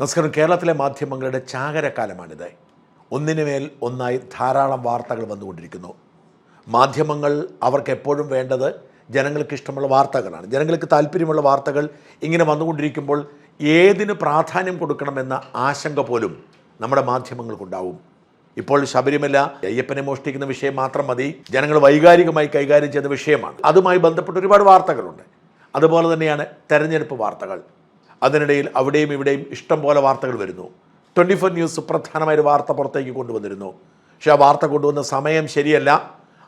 നമസ്കാരം. കേരളത്തിലെ മാധ്യമങ്ങളുടെ ചാകരക്കാലമാണിത്. ഒന്നിനുമേൽ ഒന്നായി ധാരാളം വാർത്തകൾ വന്നുകൊണ്ടിരിക്കുന്നു. മാധ്യമങ്ങൾ അവർക്ക് എപ്പോഴും വേണ്ടത് ജനങ്ങൾക്ക് ഇഷ്ടമുള്ള വാർത്തകളാണ്. ജനങ്ങൾക്ക് താല്പര്യമുള്ള വാർത്തകൾ ഇങ്ങനെ വന്നുകൊണ്ടിരിക്കുമ്പോൾ ഏതിന് പ്രാധാന്യം കൊടുക്കണമെന്ന ആശങ്ക പോലും നമ്മുടെ മാധ്യമങ്ങൾക്കുണ്ടാവും. ഇപ്പോൾ ശബരിമല അയ്യപ്പനെ മോഷ്ടിക്കുന്ന വിഷയം മാത്രം മതി. ജനങ്ങൾ വൈകാരികമായി കൈകാര്യം ചെയ്യുന്ന വിഷയമാണ്. അതുമായി ബന്ധപ്പെട്ട് ഒരുപാട് വാർത്തകളുണ്ട്. അതുപോലെ തന്നെയാണ് തെരഞ്ഞെടുപ്പ് വാർത്തകൾ. അതിനിടയിൽ അവിടെയും ഇവിടെയും ഇഷ്ടം പോലെ വാർത്തകൾ വരുന്നു. ട്വന്റി ഫോർ ന്യൂസ് സുപ്രധാനമായൊരു വാർത്ത പുറത്തേക്ക് കൊണ്ടുവന്നിരുന്നു. പക്ഷേ ആ വാർത്ത കൊണ്ടുവന്ന സമയം ശരിയല്ല.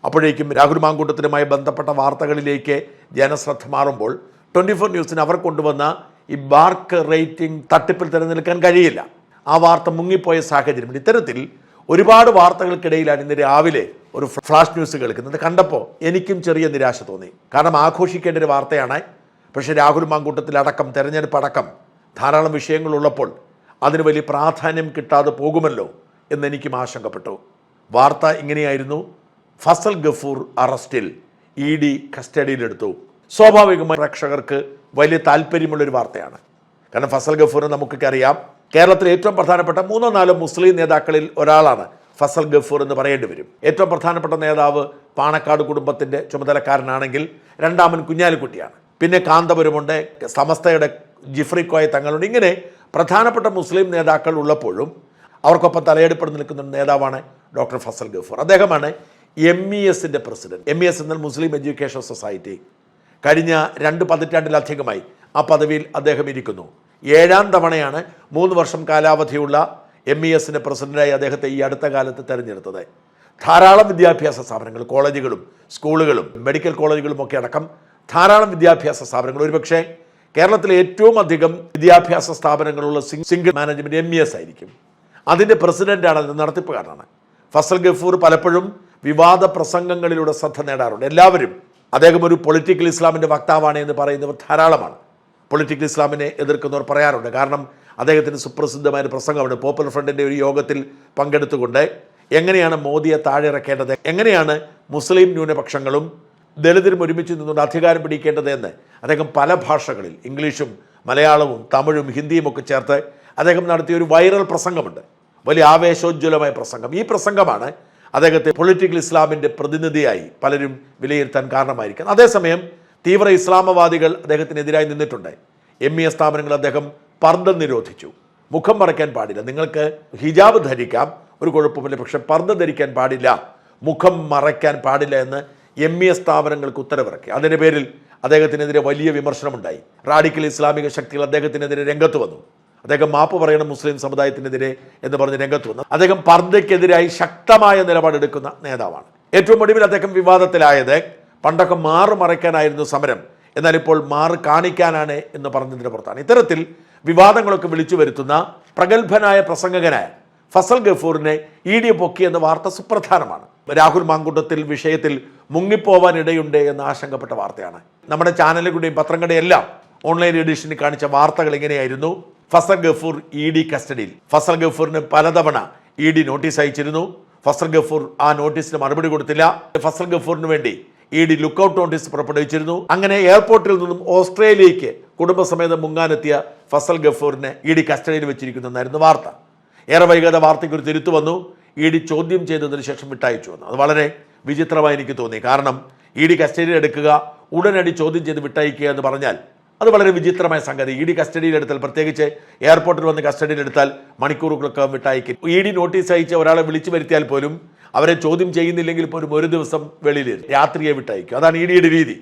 അപ്പോഴേക്കും രാഹുൽ മാങ്കൂട്ടത്തിനുമായി ബന്ധപ്പെട്ട വാർത്തകളിലേക്ക് ജനശ്രദ്ധ മാറുമ്പോൾ ട്വന്റി ഫോർ ന്യൂസിന് അവർ കൊണ്ടുവന്ന ഈ ബാർക്ക് റേറ്റിംഗ് തട്ടിപ്പിൽ തിരഞ്ഞെടുക്കാൻ കഴിയില്ല. ആ വാർത്ത മുങ്ങിപ്പോയ സാഹചര്യം ഇത്തരത്തിൽ ഒരുപാട് വാർത്തകൾക്കിടയിലാണ് ഇന്ന് രാവിലെ ഒരു ഫ്ലാഷ് ന്യൂസ് കേൾക്കുന്നത്. കണ്ടപ്പോൾ എനിക്കും ചെറിയ നിരാശ തോന്നി. കാരണം ആഘോഷിക്കേണ്ട ഒരു വാർത്തയാണ് പക്ഷേ രാഹുൽ മാങ്കൂട്ടത്തിലടക്കം തെരഞ്ഞെടുപ്പ് അടക്കം ധാരാളം വിഷയങ്ങളുള്ളപ്പോൾ അതിന് വലിയ പ്രാധാന്യം കിട്ടാതെ പോകുമല്ലോ എന്നെനിക്കും ആശങ്കപ്പെട്ടു. വാർത്ത ഇങ്ങനെയായിരുന്നു. ഫസൽ ഗഫൂർ അറസ്റ്റിൽ ഇ ഡി കസ്റ്റഡിയിലെടുത്തു. സ്വാഭാവികമായി പ്രേക്ഷകർക്ക് വലിയ താല്പര്യമുള്ളൊരു വാർത്തയാണ്. കാരണം ഫസൽ ഗഫൂറിനെ നമുക്കൊക്കെ അറിയാം. കേരളത്തിലെ ഏറ്റവും പ്രധാനപ്പെട്ട മൂന്നോ നാലോ മുസ്ലിം നേതാക്കളിൽ ഒരാളാണ് ഫസൽ ഗഫൂർ എന്ന് പറയേണ്ടി വരും. ഏറ്റവും പ്രധാനപ്പെട്ട നേതാവ് പാണക്കാട് കുടുംബത്തിന്റെ ചുമതലക്കാരനാണെങ്കിൽ രണ്ടാമൻ കുഞ്ഞാലിക്കുട്ടിയാണ്. പിന്നെ കാന്തപുരമുണ്ട് സമസ്തയുടെ ജിഫ്രി കോയ തങ്ങളുണ്ട്. ഇങ്ങനെ പ്രധാനപ്പെട്ട മുസ്ലിം നേതാക്കൾ ഉള്ളപ്പോഴും അവർക്കൊപ്പം തലയെടുപ്പെടുന്ന നിൽക്കുന്ന നേതാവാണ് ഡോക്ടർ ഫസൽ ഗഫൂർ. അദ്ദേഹമാണ് എം ഇ എസിന്റെ പ്രസിഡന്റ്. എം ഇ എസ് എന്നാൽ മുസ്ലിം എഡ്യൂക്കേഷൻ സൊസൈറ്റി. കഴിഞ്ഞ രണ്ട് പതിറ്റാണ്ടിലധികമായി ആ പദവിയിൽ അദ്ദേഹം ഇരിക്കുന്നു. ഏഴാം തവണയാണ് മൂന്ന് വർഷം കാലാവധിയുള്ള എം ഇ എസിന്റെ പ്രസിഡന്റായി അദ്ദേഹത്തെ ഈ അടുത്ത കാലത്ത് തിരഞ്ഞെടുത്തത്. ധാരാളം വിദ്യാഭ്യാസ സ്ഥാപനങ്ങൾ കോളേജുകളും സ്കൂളുകളും മെഡിക്കൽ കോളേജുകളും ഒക്കെ അടക്കം ധാരാളം വിദ്യാഭ്യാസ സ്ഥാപനങ്ങൾ. ഒരുപക്ഷെ കേരളത്തിലെ ഏറ്റവും അധികം വിദ്യാഭ്യാസ സ്ഥാപനങ്ങളുള്ള single management M E S ആയിരിക്കും. അതിന്റെ പ്രസിഡന്റാണ് അതിന്റെ നടത്തിപ്പുകാരനാണ്. ഫസൽ ഗഫൂർ പലപ്പോഴും വിവാദ പ്രസംഗങ്ങളിലൂടെ ശ്രദ്ധ നേടാറുണ്ട്. എല്ലാവരും അദ്ദേഹം ഒരു പൊളിറ്റിക്കൽ ഇസ്ലാമിന്റെ വക്താവാണ് എന്ന് പറയുന്നവർ ധാരാളമാണ്. പൊളിറ്റിക്കൽ ഇസ്ലാമിനെ എതിർക്കുന്നവർ പറയാറുണ്ട്. കാരണം അദ്ദേഹത്തിന് സുപ്രസിദ്ധമായ ഒരു പ്രസംഗമുണ്ട്. പോപ്പുലർ ഫ്രണ്ടിന്റെ ഒരു യോഗത്തിൽ പങ്കെടുത്തുകൊണ്ട് എങ്ങനെയാണ് മോദിയെ താഴെ ഇറക്കേണ്ടത് എങ്ങനെയാണ് മുസ്ലിം ന്യൂനപക്ഷങ്ങളും ദളിതരും ഒരുമിച്ച് നിന്നുകൊണ്ട് അധികാരം പിടിക്കേണ്ടത് എന്ന് അദ്ദേഹം പല ഭാഷകളിൽ ഇംഗ്ലീഷും മലയാളവും തമിഴും ഹിന്ദിയും ഒക്കെ ചേർത്ത് അദ്ദേഹം നടത്തിയ ഒരു വൈറൽ പ്രസംഗമുണ്ട്. വലിയ ആവേശോജ്വലമായ പ്രസംഗം. ഈ പ്രസംഗമാണ് അദ്ദേഹത്തെ പൊളിറ്റിക്കൽ ഇസ്ലാമിന്റെ പ്രതിനിധിയായി പലരും വിലയിരുത്താൻ കാരണമായിരിക്കുന്നത്. അതേസമയം തീവ്ര ഇസ്ലാമവാദികൾ അദ്ദേഹത്തിനെതിരായി നിന്നിട്ടുണ്ട്. എം ഇ എസ് സ്ഥാപനങ്ങൾ അദ്ദേഹം പർദ്ദ നിരോധിച്ചു. മുഖം മറയ്ക്കാൻ പാടില്ല. നിങ്ങൾക്ക് ഹിജാബ് ധരിക്കാം. ഒരു കുഴപ്പമില്ല പക്ഷെ പർദ്ദ ധരിക്കാൻ പാടില്ല. മുഖം മറയ്ക്കാൻ പാടില്ല എന്ന് എം ഇ എസ് സ്ഥാപനങ്ങൾക്ക് ഉത്തരവിറക്കി. അതിന്റെ പേരിൽ അദ്ദേഹത്തിനെതിരെ വലിയ വിമർശനമുണ്ടായി. റാഡിക്കൽ ഇസ്ലാമിക ശക്തികൾ അദ്ദേഹത്തിനെതിരെ രംഗത്ത് വന്നു. അദ്ദേഹം മാപ്പ് പറയണം മുസ്ലിം സമുദായത്തിനെതിരെ എന്ന് പറഞ്ഞ് രംഗത്ത് വന്നു. അദ്ദേഹം പർദ്ദയ്ക്കെതിരായി ശക്തമായ നിലപാടെടുക്കുന്ന നേതാവാണ്. ഏറ്റവും ഒടുവിൽ അദ്ദേഹം വിവാദത്തിലായത് പണ്ടൊക്കെ മാറ് മറയ്ക്കാനായിരുന്നു സമരം എന്നാൽ ഇപ്പോൾ മാറ് കാണിക്കാനാണ് എന്ന് പറഞ്ഞതിന് പുറത്താണ്. ഇത്തരത്തിൽ വിവാദങ്ങളൊക്കെ വിളിച്ചു വരുത്തുന്ന പ്രഗത്ഭനായ പ്രസംഗകനായ ഫസൽ ഗഫൂറിനെ ഇ ഡി പൊക്കി എന്ന വാർത്ത സുപ്രധാനമാണ്. രാഹുൽ മാങ്കുട്ടത്തിൽ വിഷയത്തിൽ മുങ്ങിപ്പോവാൻ ഇടയുണ്ട് എന്ന് ആശങ്കപ്പെട്ട വാർത്തയാണ്. നമ്മുടെ ചാനലുകളുടെയും പത്രങ്ങളുടെയും എല്ലാം ഓൺലൈൻ എഡിഷനിൽ കാണിച്ച വാർത്തകൾ ഇങ്ങനെയായിരുന്നു. ഫസൽ ഗഫൂർ ഇ ഡി കസ്റ്റഡിയിൽ. ഫസൽ ഗഫൂറിന് പലതവണ ഇ ഡി നോട്ടീസ് അയച്ചിരുന്നു. ഫസൽ ഗഫൂർ ആ നോട്ടീസിന് മറുപടി കൊടുത്തില്ല. ഫസൽ ഗഫൂറിന് വേണ്ടി ഇ ഡി ലുക്കൌട്ട് നോട്ടീസ് പുറപ്പെടുവിച്ചിരുന്നു. അങ്ങനെ എയർപോർട്ടിൽ നിന്നും ഓസ്ട്രേലിയയ്ക്ക് കുടുംബസമേതം മുങ്ങാനെത്തിയ ഫസൽ ഗഫൂറിനെ ഇ ഡി കസ്റ്റഡിയിൽ വെച്ചിരിക്കുന്നെന്നായിരുന്നു വാർത്ത. ഏറെ വൈകാതെ വാർത്തയ്ക്ക് ഒരു തിരുത്തു വന്നു. ഇ ഡി ചോദ്യം ചെയ്തതിന് ശേഷം വിട്ടയച്ചു വന്നു. അത് വളരെ വിചിത്രമായി എനിക്ക് തോന്നി. കാരണം ഇ ഡി കസ്റ്റഡിയിൽ എടുക്കുക ഉടനടി ചോദ്യം ചെയ്ത് വിട്ടയക്കുക എന്ന് പറഞ്ഞാൽ അത് വളരെ വിചിത്രമായ സംഗതി. ഇ ഡി കസ്റ്റഡിയിലെടുത്താൽ പ്രത്യേകിച്ച് എയർപോർട്ടിൽ വന്ന് കസ്റ്റഡിയിലെടുത്താൽ മണിക്കൂറുകളൊക്കെ വിട്ടയക്കും. ഇ ഡി നോട്ടീസ് അയച്ച് ഒരാളെ വിളിച്ചു വരുത്തിയാൽ പോലും അവരെ ചോദ്യം ചെയ്യുന്നില്ലെങ്കിൽ പോലും ഒരു ദിവസം വെളിയിൽ രാത്രിയെ വിട്ടയക്കും. അതാണ് ഇ ഡിയുടെ രീതി.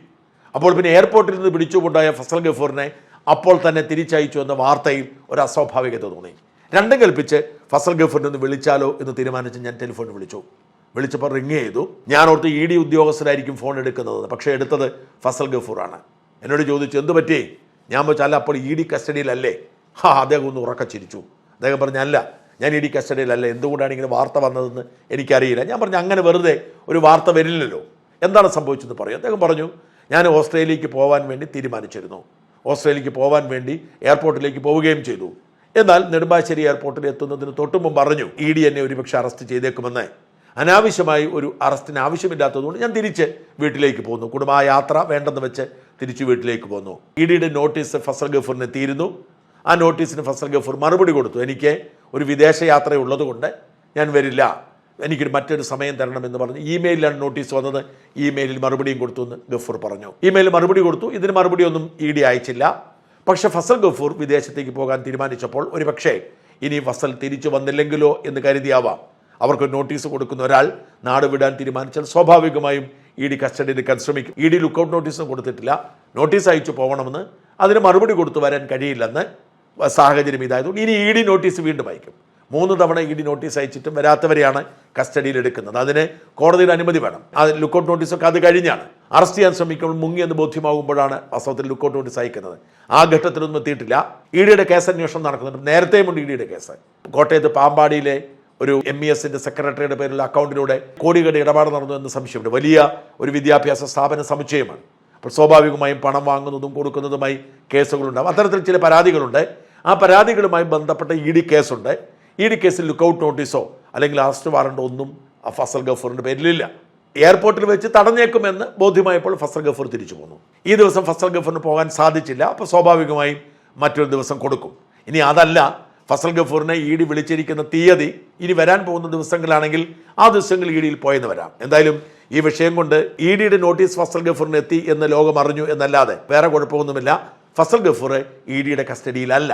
അപ്പോൾ പിന്നെ എയർപോർട്ടിൽ നിന്ന് പിടിച്ചുകൊണ്ടായ ഫസൽ ഗഫൂറിനെ അപ്പോൾ തന്നെ തിരിച്ചയച്ചു എന്ന വാർത്തയിൽ ഒരു അസ്വാഭാവികത തോന്നി. രണ്ടും കൽപ്പിച്ച് ഫസൽ ഗഫറിനെ ഒന്ന് വിളിച്ചാലോ എന്ന് തീരുമാനിച്ച് ഞാൻ ടെലിഫോണിൽ വിളിച്ചു. വിളിച്ചപ്പോൾ റിങ് ചെയ്തു. ഞാൻ ഓർത്ത് ഇ ഡി ഉദ്യോഗസ്ഥരായിരിക്കും ഫോൺ എടുക്കുന്നത്. പക്ഷേ എടുത്തത് ഫസൽ ഗഫൂറാണ്. എന്നോട് ചോദിച്ചു എന്ത് പറ്റി? ഞാൻ വെച്ചാൽ അപ്പോൾ ഇ ഡി കസ്റ്റഡിയിലല്ലേ? ഹാ അദ്ദേഹം ഒന്ന് ഉറക്ക ചിരിച്ചു. അദ്ദേഹം പറഞ്ഞു അല്ല ഞാൻ ഇ ഡി കസ്റ്റഡിയിലല്ല? എന്തുകൊണ്ടാണ് ഇങ്ങനെ വാർത്ത വന്നതെന്ന് എനിക്കറിയില്ല. ഞാൻ പറഞ്ഞു അങ്ങനെ വെറുതെ ഒരു വാർത്ത വരില്ലല്ലോ. എന്താണ് സംഭവിച്ചതെന്ന് പറയും. അദ്ദേഹം പറഞ്ഞു ഞാൻ ഓസ്ട്രേലിയക്ക് പോകാൻ വേണ്ടി തീരുമാനിച്ചിരുന്നു. ഓസ്ട്രേലിയക്ക് പോകാൻ വേണ്ടി എയർപോർട്ടിലേക്ക് പോവുകയും ചെയ്തു. എന്നാൽ നെടുമ്പാശ്ശേരി എയർപോർട്ടിൽ എത്തുന്നതിന് തൊട്ടു പറഞ്ഞു ഇ ഡി എന്നെ ഒരുപക്ഷെ അറസ്റ്റ് ചെയ്തേക്കുമെന്ന്. അനാവശ്യമായി ഒരു അറസ്റ്റിന് ആവശ്യമില്ലാത്തതുകൊണ്ട് ഞാൻ തിരിച്ച് വീട്ടിലേക്ക് പോകുന്നു കുടുംബ യാത്ര വേണ്ടെന്ന് വെച്ച് തിരിച്ചു വീട്ടിലേക്ക് പോന്നു. ഇ ഡിയുടെ നോട്ടീസ് ഫസൽ ഗഫൂറിന് എത്തിയിരുന്നു ആ നോട്ടീസിന് ഫസൽ ഗഫൂർ മറുപടി കൊടുത്തു. എനിക്ക് ഒരു വിദേശ യാത്ര ഉള്ളതുകൊണ്ട് ഞാൻ വരില്ല. എനിക്കൊരു മറ്റൊരു സമയം തരണമെന്ന് പറഞ്ഞു ഇമെയിലാണ് നോട്ടീസ് വന്നത്. ഇമെയിലിൽ മറുപടിയും കൊടുത്തു എന്ന് ഗഫൂർ പറഞ്ഞു. ഇമെയിൽ മറുപടി കൊടുത്തു. ഇതിന് മറുപടിയൊന്നും ഇ ഡി അയച്ചില്ല. പക്ഷേ ഫസൽ ഗഫൂർ വിദേശത്തേക്ക് പോകാൻ തീരുമാനിച്ചപ്പോൾ ഒരുപക്ഷേ ഇനി ഫസൽ തിരിച്ചു വന്നില്ലെങ്കിലോ എന്ന് കരുതിയാവാം. അവർക്ക് നോട്ടീസ് കൊടുക്കുന്ന ഒരാൾ നാട് വിടാൻ തീരുമാനിച്ചാൽ സ്വാഭാവികമായും ഇ ഡി കസ്റ്റഡി എടുക്കാൻ ശ്രമിക്കും. ഇ ഡി ലുക്കൗട്ട് നോട്ടീസും കൊടുത്തിട്ടില്ല. നോട്ടീസ് അയച്ചു പോകണമെന്ന് അതിന് മറുപടി കൊടുത്തു വരാൻ കഴിയില്ലെന്ന് സാഹചര്യം ഇതായതുകൊണ്ട് ഇനി ഇ ഡി നോട്ടീസ് വീണ്ടും അയക്കും. മൂന്ന് തവണ ഇ ഡി നോട്ടീസ് അയച്ചിട്ടും വരാത്തവരെയാണ് കസ്റ്റഡിയിൽ എടുക്കുന്നത്. അതിന് കോടതിയുടെ അനുമതി വേണം. അത് ലുക്കൗട്ട് നോട്ടീസൊക്കെ അത് കഴിഞ്ഞാണ്. അറസ്റ്റ് ചെയ്യാൻ ശ്രമിക്കുമ്പോൾ മുങ്ങി എന്ന് ബോധ്യമാകുമ്പോഴാണ് വാസ്തവത്തിൽ ലുക്കൗട്ട് നോട്ടീസ് അയക്കുന്നത്. ആ ഘട്ടത്തിലൊന്നും എത്തിയിട്ടില്ല. ഇ ഡിയുടെ കേസ് അന്വേഷണം നടക്കുന്നുണ്ട്. നേരത്തെയുമുണ്ട് ഇ ഡിയുടെ കേസ്. കോട്ടയത്ത് പാമ്പാടിയിലെ ഒരു എം ഇ എസിന്റെ സെക്രട്ടറിയുടെ പേരിലുള്ള അക്കൗണ്ടിലൂടെ കോടികളുടെ ഇടപാട് നടന്നു എന്ന് സംശയമുണ്ട്. വലിയ ഒരു വിദ്യാഭ്യാസ സ്ഥാപന സമുച്ചയമാണ്. അപ്പോൾ സ്വാഭാവികമായും പണം വാങ്ങുന്നതും കൊടുക്കുന്നതുമായി കേസുകളുണ്ടാകും അത്തരത്തിൽ ചില പരാതികളുണ്ട്. ആ പരാതികളുമായി ബന്ധപ്പെട്ട ഇ ഡി കേസുണ്ട്. ഇ ഡി കേസിൽ ലുക്കൗട്ട് നോട്ടീസോ അല്ലെങ്കിൽ അറസ്റ്റ് വാറണ്ട് ഒന്നും ഫസൽ ഗഫൂറിന്റെ പേരിലില്ല. എയർപോർട്ടിൽ വെച്ച് തടഞ്ഞേക്കുമെന്ന് ബോധ്യമായപ്പോൾ ഫസൽ ഗഫൂർ തിരിച്ചു പോന്നു. ഈ ദിവസം ഫസൽ ഗഫൂറിന് പോകാൻ സാധിച്ചില്ല. അപ്പോൾ സ്വാഭാവികമായും മറ്റൊരു ദിവസം കൊടുക്കും. ഇനി അതല്ല ഫസൽ ഗഫൂറിനെ ഇ ഡി വിളിച്ചിരിക്കുന്ന തീയതി ഇനി വരാൻ പോകുന്ന ദിവസങ്ങളാണെങ്കിൽ ആ ദിവസങ്ങൾ ഇ ഡിയിൽ പോയെന്ന് വരാം. എന്തായാലും ഈ വിഷയം കൊണ്ട് ഇ ഡിയുടെ നോട്ടീസ് ഫസൽ ഗഫൂറിന് എത്തി എന്ന് ലോകം അറിഞ്ഞു എന്നല്ലാതെ വേറെ കുഴപ്പമൊന്നുമില്ല. ഫസൽ ഗഫൂർ ഇ ഡിയുടെ കസ്റ്റഡിയിലല്ല.